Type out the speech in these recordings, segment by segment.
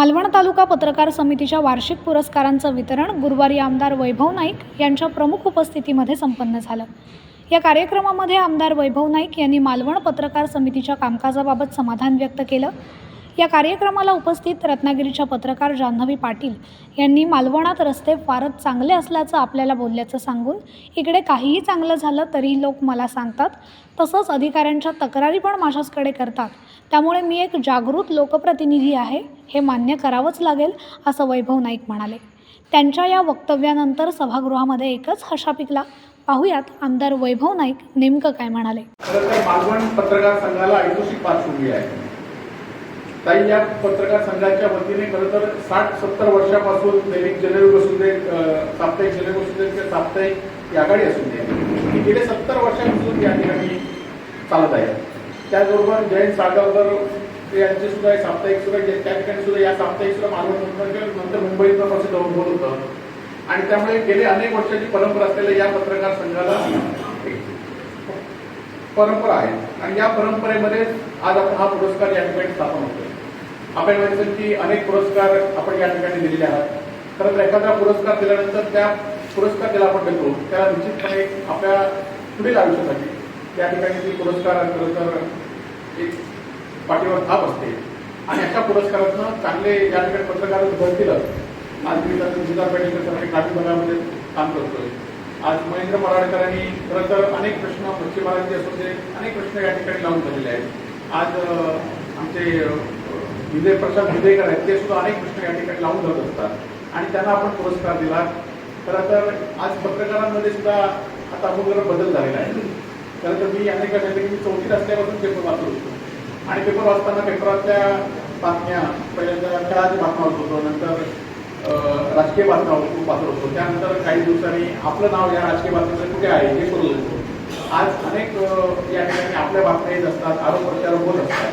मालवण तालुका पत्रकार समितीच्या वार्षिक पुरस्कारांचं वितरण गुरुवारी आमदार वैभव नाईक यांच्या प्रमुख उपस्थितीमध्ये संपन्न झालं. या कार्यक्रमामध्ये आमदार वैभव नाईक यांनी मालवण पत्रकार समितीच्या कामकाजाबाबत समाधान व्यक्त केलं. या कार्यक्रमाला उपस्थित रत्नागिरीच्या पत्रकार जान्हवी पाटील यांनी मालवणात रस्ते फारच चांगले असल्याचं आपल्याला बोलल्याचं सांगून इकडे काहीही चांगलं झालं तरी लोक मला सांगतात. तसंच अधिकाऱ्यांच्या तक्रारी पण माझ्याचकडे करतात. त्यामुळे मी एक जागृत लोकप्रतिनिधी आहे. हे मान्य करावंच लागेल असं वैभव नाईक म्हणाले. त्यांच्या या वक्तव्यानंतर सभागृहामध्ये एकच हशा पिकला. पाहुयात आमदार वैभव नाईक नेमकं काय म्हणाले. खरं तर मालवण पत्रकार संघाला ऐतिहासिक पार्श्वभूमी आहे ताई या पत्रकार संघाच्या वतीने खरं तर साठ सत्तर वर्षापासून दैनिक जनरल असू दे साप्ताहिक जनरल असू दे किंवा साप्ताहिक आघाडी असू दे ही गेले सत्तर वर्षापासून या ठिकाणी चालत आहे. त्याचबरोबर जयंत साळगावकर यांचे सुद्धा साप्ताहिक सुद्धा त्या ठिकाणी सुद्धा या साप्ताहिक सुद्धा मालवण नंतर नंतर मुंबईत प्रसिद्ध होत होतं. आणि त्यामुळे गेले अनेक वर्षाची परंपरा असलेल्या या पत्रकार संघाला परंपरा आहे. आणि या परंपरेमध्ये आज आपण हा पुरस्कार या ठिकाणी स्थापन होतो आपल्याला माहिती असेल की अनेक पुरस्कार आपण या ठिकाणी दिलेले आहात. खरं तर एखादा पुरस्कार दिल्यानंतर त्या पुरस्कार ज्याला आपण देतो. त्याला निश्चितपणे आपल्या पुढील आयुष्यासाठी त्या ठिकाणी ती पुरस्कार खरं तर एक पाठीवर थाप असते. आणि अशा पुरस्कारातनं चांगले या ठिकाणी पत्रकार दिलं आज मी त्याचं जिल्हा पेठेसाठी ग्रामीण भागामध्ये काम करतोय. आज महेंद्र मराडकरांनी खरं तर अनेक प्रश्न मच्छीमारांचे असू दे अनेक प्रश्न या ठिकाणी लावून झालेले आहेत. आज आमचे विजय प्रसाद विजयकर आहेत ते सुद्धा अनेक प्रश्न या ठिकाणी लावून धरत असतात. आणि त्यांना आपण पुरस्कार दिला. खरं तर आज पत्रकारांमध्ये सुद्धा आता अगोदर बदल झालेला आहे. खरं तर मी अनेक सांगितलं की मी चौथीत असल्यापासून पेपर वाचत होतो. आणि पेपर वाचताना पेपरातल्या बातम्या पहिल्यांदा खेळाच्या बातम्या वाचत होतो नंतर राजकीय बातम्या खूप वाचत होतो. त्यानंतर काही दिवसांनी आपलं नाव या राजकीय बातमीचं कुठे आहे हे करू होतो. आज अनेक या ठिकाणी आपल्या बातम्या येत असतात आरोप प्रत्यारोप होत असतात.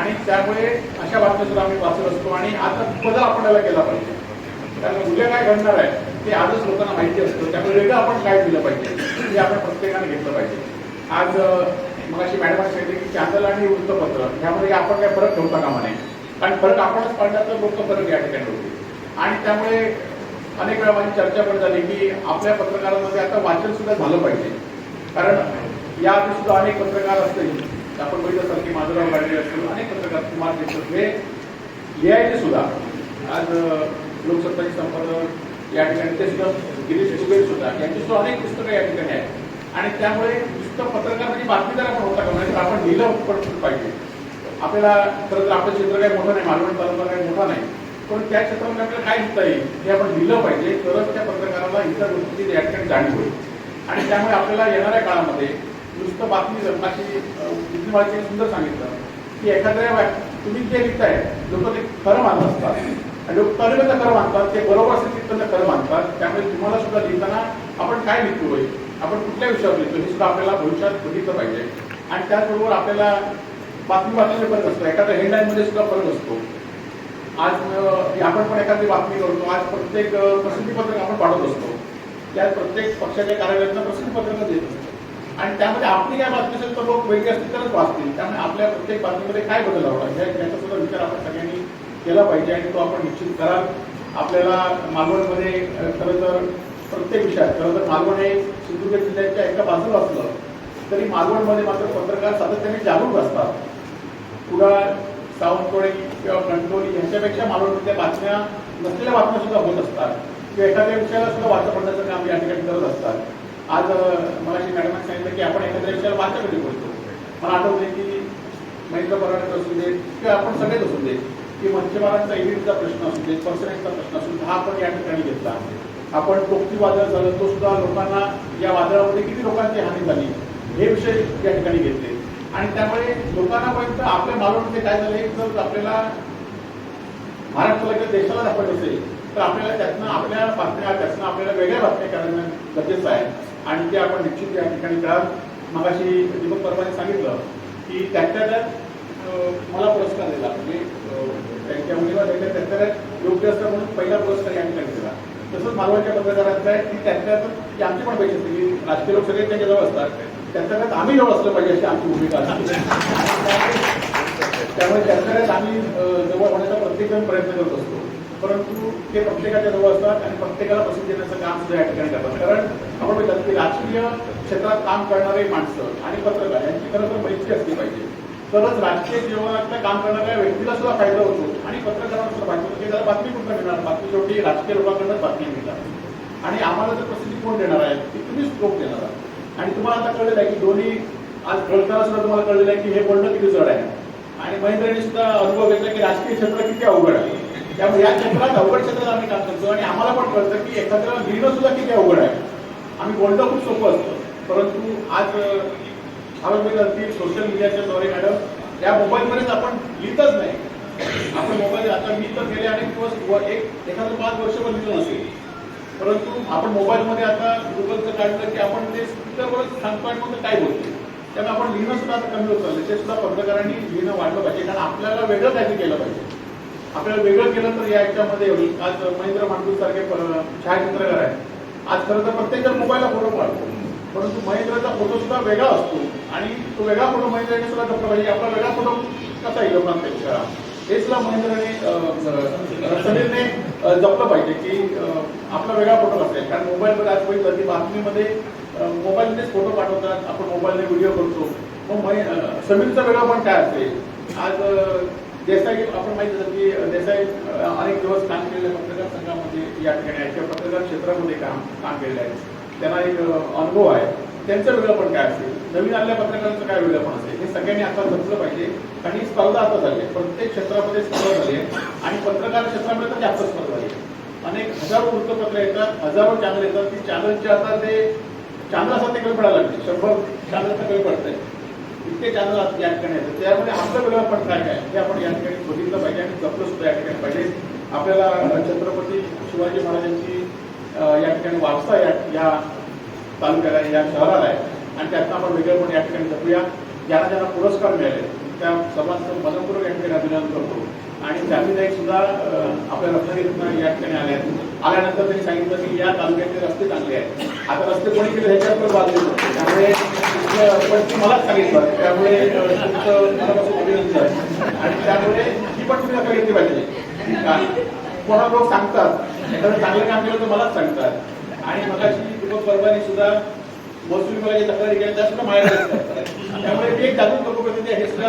आणि त्यामुळे अशा बातम्या सुद्धा आम्ही वाचत असतो आणि आता बदल आपल्याला केला पाहिजे. कारण उद्या काय घडणार आहे ते आजच लोकांना माहिती असतं. त्यामुळे वेगळं आपण काय दिलं पाहिजे. हे आपण प्रत्येकाने घेतलं पाहिजे. आज मग अशी मॅडम सांगितलं की चॅनल आणि वृत्तपत्र ह्यामध्ये आपण काय फरक ठेवता कामा नाही कारण फरक आपणच पाडला तर लोक फरक या ठिकाणी होते आणि त्यामुळे अनेक वेळा माझी चर्चा पण झाली की आपल्या पत्रकारांमध्ये आता वाचन सुद्धा झालं पाहिजे. कारण या आधी सुद्धा अनेक पत्रकार असतील आपण बघितलं की माधुराव गाडगे असतील अनेक पत्रकार कुमार देशमुख हे लिहायचे सुद्धा. आज लोकसत्ताचे लोकसत्ताची संपादक या ठिकाणी ते सुद्धा गिरीश दुबे सुद्धा यांची सुद्धा अनेक पुस्तकं या ठिकाणी आहेत. आणि त्यामुळे नुसतं पत्रकार म्हणजे बातमीदार आपण होता का? नाही तर आपण लिहिलं पण पाहिजे. आपल्याला खरं तर आपलं क्षेत्र काही मोठं नाही मालवण तालुका काही मोठा नाही. पण त्या क्षेत्रामध्ये आपल्याला काय लिहिता येईल हे आपण लिहिलं पाहिजे. तरच त्या पत्रकाराला इतर गोष्टीची या ठिकाणी जाणीव होईल. आणि त्यामुळे आपल्याला येणाऱ्या काळामध्ये नुसतं बातमी बाकी विद्यमाची सुंदर सांगितलं की एखाद्या तुम्ही जे लिहिताय लोक ते खरं मानत असतात आणि लोक तरीपण खरं मानतात ते बरोबर असेल तिथपर्यंत खरं मानतात. त्यामुळे तुम्हाला सुद्धा लिहिताना आपण काय लिहितोय आपण कुठल्या विषयावर लिहितो? हे सुद्धा आपल्याला भविष्यात बघितलं पाहिजे. आणि त्याचबरोबर आपल्याला बातमी वाचण्याचे फरक असतो. एखाद्या हेडलाईनमध्ये सुद्धा फरक असतो. आज आपण पण एखादी बातमी करतो आज प्रत्येक प्रसिद्धीपत्रक आपण पाठवत असतो. त्या प्रत्येक पक्षाच्या कार्यालयातनं प्रसिद्धीपत्रकं देत असतो. आणि त्यामध्ये आपली काय बातमी असेल तर लोक वेगळी असतील तरच वाचतील. त्यामुळे आपल्या प्रत्येक बातमीमध्ये काय बदल हवा याचा सुद्धा विचार आपण सगळ्यांनी केला पाहिजे आणि तो आपण निश्चित कराल. आपल्याला मालवणमध्ये खरं तर प्रत्येक विषयात खरं तर मालवण हे सिंधुदुर्ग जिल्ह्याच्या एका बाजूला असलं तरी मालवणमध्ये मात्र पत्रकार सातत्याने जागरूक असतात. कुडाळ सावंतवाडी किंवा कणकवली यांच्यापेक्षा मालवणमधल्या बातम्या नसलेल्या बातम्या सुद्धा होत असतात. किंवा एखाद्या विषयाला सुद्धा वाचा पडण्याचं काम या ठिकाणी करत असतात. आज मला मॅडमांनी सांगितलं की आपण एखाद्या विषयाला वाचा बोलतो मला आठवते की महेंद्र पराडकर असू दे किंवा आपण सगळेच असू दे की मच्छीमारांचा इव्हिडचा प्रश्न असू दे पर्सनेजचा प्रश्न असू हा आपण या ठिकाणी घेतला आपण टोकती वादळ झालं तो सुद्धा लोकांना या वादळामध्ये किती लोकांची हानी झाली हे विषय या ठिकाणी घेतले. आणि त्यामुळे लोकांना पर्यंत आपल्या मालवणमध्ये काय झालं जर आपल्याला महाराष्ट्राला किंवा देशाला दाखवायचं असेल तर आपल्याला त्यातनं आपल्या बातम्या त्यातनं आपल्याला वेगळ्या बातम्या करणं गरजेचं आहे. आणि ते आपण निश्चित या ठिकाणी करा मगाशी दीपक परमाने सांगितलं की त्यातल्या त्यात मला पुरस्कार दिला. म्हणजे त्यांच्या मुलीला त्यांच्या त्यात योग्य असतं म्हणून पहिला पुरस्कार या ठिकाणी दिला. तसंच मालवणच्या पत्रकारांचं आहे की त्याच्या की आमची पण पैसे असते की राजकीय लोक सगळे त्यांच्याजवळ असतात. त्याच्या त्यात आम्ही जवळ असलं पाहिजे अशी आमची भूमिका असते. त्यामुळे त्यांच्या आम्ही जवळ होण्याचा प्रत्येकजण प्रयत्न करत असतो. परंतु ते प्रत्येकाच्या जवळ असतात आणि प्रत्येकाला पसंत देण्याचं काम सुद्धा या ठिकाणी करतात. कारण आपण बघितलं की राजकीय क्षेत्रात काम करणारे माणसं आणि पत्रकार यांची खरं तर मैत्री असली पाहिजे. तरच राजकीय जीवनातल्या काम करणाऱ्या व्यक्तीला सुद्धा फायदा होतो आणि पत्रकारांना सुद्धा फायदा होतो त्याला बातमी म्हणजे कुठं मिळणार? बातमी शेवटी राजकीय लोकांकडूनच बातमी मिळणार आणि आम्हाला जर प्रसिद्धी कोण देणार आहे ती तुम्हीच लोक देणार आहात. आणि तुम्हाला आता कळलेलं आहे की दोन्ही आज कळताना सुद्धा तुम्हाला कळलेलं आहे की हे बोलणं किती जड आहे. आणि महेंद्रने सुद्धा अनुभव घेतला की राजकीय क्षेत्र किती अवघड आहे. त्यामुळे या क्षेत्रात अवघड क्षेत्रात आम्ही काम करतो आणि आम्हाला पण कळतं की एखाद्याला लिहिणं सुद्धा किती अवघड आहे. आम्ही बोलणं खूप सोपं असतं. परंतु आज आरोग्य सोशल मीडियाच्या द्वारे मॅडम या मोबाईलमध्येच आपण लिहितच नाही. आपण मोबाईल आता मी तर गेले अनेक दिवस एक एखादं पाच वर्षभर लिहिलं नसेल. परंतु आपण मोबाईलमध्ये आता गुगलचं काढलं की आपण ते स्पीकरवरच सांगतो काय बोलतो त्यामुळे आपण लिहिणं सुद्धा आता कमी होत चाललं ते सुद्धा पत्रकारांनी लिहिणं वाढलं पाहिजे. कारण आपल्याला वेगळं काहीतरी केलं पाहिजे. आपल्याला वेगळं केलं तर या याच्यामध्ये आज महेंद्र मांडूर सारखे छायाचित्रकार आहेत. आज खरं तर प्रत्येकजण मोबाईलला फोटो काढतो परंतु महेंद्रचा फोटो सुद्धा वेगळा असतो. आणि तो वेगळा फोटो महेंद्रने सुद्धा जपला पाहिजे आपला वेगळा फोटो कसा येईल लोकांपेक्षा? हे सुद्धा महेंद्रने समीरने जपलं पाहिजे की आपला वेगळा फोटो असेल. कारण मोबाईलमध्ये आज बघितलं की बातमीमध्ये मोबाईलनेच फोटो पाठवतात. आपण मोबाईलने व्हिडिओ करतो. मग समीरचा वेगळा पण काय असेल? आज देसाई आपण माहिती असं की देसाई अनेक दिवस काम केलेल्या पत्रकार संघामध्ये या ठिकाणी आहे किंवा पत्रकार क्षेत्रामध्ये काम काम केलेलं आहे त्यांना एक अनुभव आहे. त्यांचं वेगळंपण काय असेल? नवीन आलेल्या पत्रकारांचं काय वेगळंपण असेल? हे सगळ्यांनी आता जपलं पाहिजे. आणि ही स्पर्धा आता झाली आहे. प्रत्येक क्षेत्रामध्ये स्पर्धा झाली आहे. आणि पत्रकार क्षेत्रामध्ये तर जास्त स्पर्धा झाली आहे. अनेक हजारो वृत्तपत्र येतात हजारो चॅनल येतात. ती चॅनलचे आता ते चॅनल असतात ते कमी पडायला लागते शंभर चॅनल तर कमी पडत आहे ते चॅनल या ठिकाणी येतं त्यामुळे आपलं वेगळं पण काय काय? हे आपण या ठिकाणी बघितलं पाहिजे आणि जपलं सुद्धा या ठिकाणी पाहिजे. आपल्याला छत्रपती शिवाजी महाराजांची या ठिकाणी वारसा या या तालुक्याला या शहराला आहे. आणि त्यातनं आपण वेगळं पण या ठिकाणी जपूया. ज्यांना ज्यांना पुरस्कार मिळाले त्या सर्वांचं मनपूर्वक या ठिकाणी अभिनंदन करतो. आणि त्यांनी सुद्धा आपल्या रत्नागिरीतनं या ठिकाणी आले आहेत. आल्यानंतर त्यांनी सांगितलं की या तालुक्यातले रस्ते चांगले आहेत. आता रस्ते कोणी केले ह्याच्यावर बाजू त्यामुळे पण ती मलाच सांगितलं. त्यामुळे मनापासून अभिनंदन आणि त्यामुळे ही पण तुम्ही दखल घेतली पाहिजे. कोणा लोक सांगतात. एखादं चांगलं काम केलं तर मलाच सांगतात. आणि मगाशी दीपक परबानी सुद्धा महसूल विभागाची तक्रारी केली त्या सुद्धा त्यामुळे ते एक जागरूक लोकप्रतिनिधी हे सुद्धा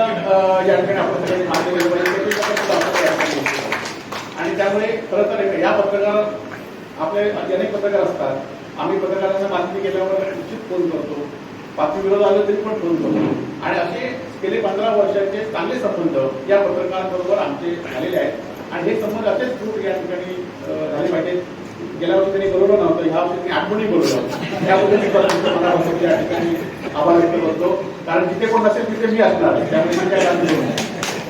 या ठिकाणी आपण सगळ्यांनी मान्य केलं पाहिजे. आणि त्यामुळे खरं तर एक या पत्रकार आपले अनेक पत्रकार असतात. आम्ही पत्रकारांना मागणी केल्यावर निश्चित फोन करतो. पाचवी विरोध आलं तरी पण फोन करतो. आणि असे गेले पंधरा वर्षाचे चांगले संबंध या पत्रकारांबरोबर आमचे झालेले आहेत. आणि हे संबंध असेच खूप या ठिकाणी झाले पाहिजेत. गेल्या वर्षी त्यांनी बोलवलं नव्हतं ह्या वर्षी त्यांनी आठवणी बोलवलं त्याबद्दल मी परत मनापासून या ठिकाणी आभार व्यक्त करतो. कारण जिथे कोण नसेल तिथे मी असणार त्यामुळे मी काय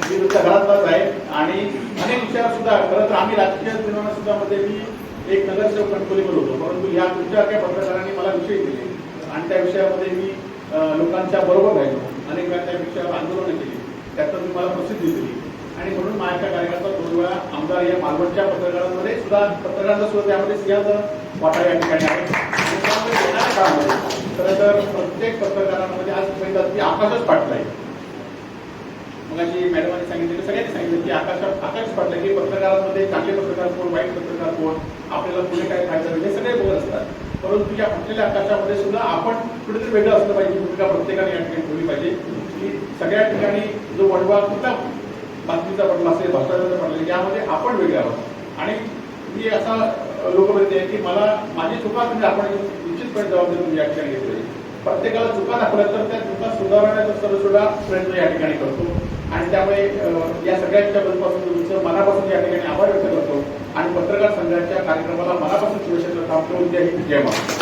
मी तुमच्या घरातलाच आहे आणि अनेक विषयावर सुद्धा खरं तर आम्ही राजकीय जीवना सुद्धा मध्ये मी एक नगरसेवक कंट्रोली होतो परंतु या तुमच्या काही पत्रकारांनी मला विषय दिले. आणि त्या विषयामध्ये मी लोकांच्या बरोबर राहिलो अनेक वेळा त्या विषयावर आंदोलनं केली. त्यातून मी मला प्रसिद्धी दिली. आणि म्हणून माझ्या कार्यकर्ता दोन वेळा आमदार या मालवणच्या पत्रकारांमध्ये सुद्धा पत्रकारांचा सुद्धा त्यामध्ये सिंहाचा वाटा या ठिकाणी आहे. आणि खरं तर प्रत्येक पत्रकारांमध्ये आज म्हणतात की आकाशच पाठलाय मग अशी मॅडमांनी सांगितलं सगळ्यांनी सांगितलं की आकाशात आकाश पाटलं की पत्रकारांमध्ये चांगले पत्रकार कोण वाईट पत्रकार कोण आपल्याला पुढे काय फायदा होईल हे सगळे बघत असतात. परंतु या फुटलेल्या आकाशामध्ये सुद्धा आपण कुठेतरी वेगळं असलं पाहिजे भूमिका प्रत्येकाने या ठिकाणी ठेवली पाहिजे. की सगळ्या ठिकाणी जो वडवा कुठला बातमीचा पडला असेल भ्रष्टाचाराचा पडला यामध्ये आपण वेगळे आहोत. आणि मी असा लोकप्रतिनिधी आहे की मला माझी चुका म्हणजे आपण निश्चितपणे जबाबदारी तुम्ही या ठिकाणी घेतली प्रत्येकाला चुका दाखवल्या तर त्या चुका सुधारण्याचा सर्व सुद्धा प्रयत्न या ठिकाणी करतो. आणि त्यामुळे या सगळ्यांच्या बाजूपासून तुमचं मनापासून या ठिकाणी आभार व्यक्त करतो. आणि पत्रकार संघाच्या कार्यक्रमाला मनापासून शुभेच्छा करतो जय हिंद, जय महाराज